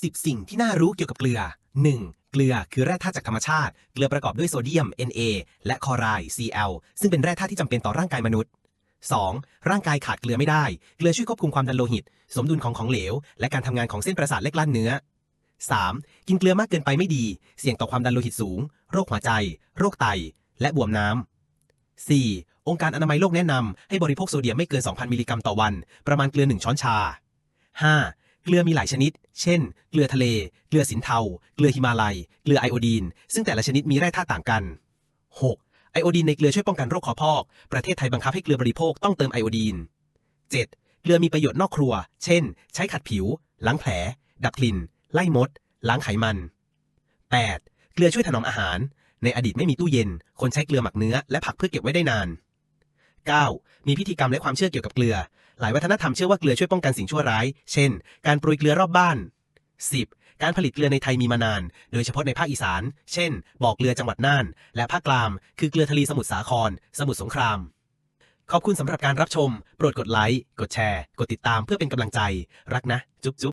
10 สิ่งที่น่ารู้เกี่ยวกับเกลือ 1. เกลือคือแร่ธาตุจากธรรมชาติ เกลือประกอบด้วยโซเดียม Na และคลอไรด์ Cl ซึ่งเป็นแร่ธาตุที่จำเป็นต่อร่างกายมนุษย์ 2. ร่างกายขาดเกลือไม่ได้ เกลือช่วยควบคุมความดันโลหิต สมดุลของของเหลว และการทำงานของเส้นประสาทและกล้ามเนื้อ 3. กินเกลือมากเกินไปไม่ดี เสี่ยงต่อความดันโลหิตสูง โรคหัวใจ โรคไต และบวมน้ำ 4. องค์การอนามัยโลกแนะนำให้บริโภคโซเดียมไม่เกิน 2,000 มิลลิกรัมต่อวัน ประมาณเกลือ 1 ช้อนชา 5. เกลือมีหลายชนิด เช่น เกลือทะเล เกลือสินเทา เกลือฮิมาลัย เกลือไอโอดีน ซึ่งแต่ละชนิดมีแร่ธาตุต่างกัน 6. ไอโอดีนในเกลือช่วยป้องกันโรคคอพอก ประเทศไทยบังคับให้เกลือบริโภคต้องเติมไอโอดีน 7. เกลือมีประโยชน์นอกครัว เช่น ใช้ขัดผิว ล้างแผล ดับกลิ่น ไล่มด ล้างไขมัน 8. เกลือช่วยถนอมอาหาร ในอดีตไม่มีตู้เย็น คนใช้เกลือหมักเนื้อและผักเพื่อเก็บไว้ได้นาน 9. มีพิธีกรรมและความเชื่อเกี่ยวกับเกลือ หลายวัฒนธรรมเชื่อว่าเกลือช่วยป้องกันสิ่งชั่วร้าย เช่น การโปรยเกลือรอบบ้าน 10. การผลิตเกลือในไทยมีมานาน โดยเฉพาะในภาคอีสาน เช่น บ่อเกลือจังหวัดน่าน และภาคกลาง คือเกลือทะเลสมุทรสาคร สมุทรสงคราม ขอบคุณสำหรับการรับชม โปรดกดไลค์ กดแชร์ กดติดตามเพื่อเป็นกำลังใจ รักนะ จุ๊บจุ๊บ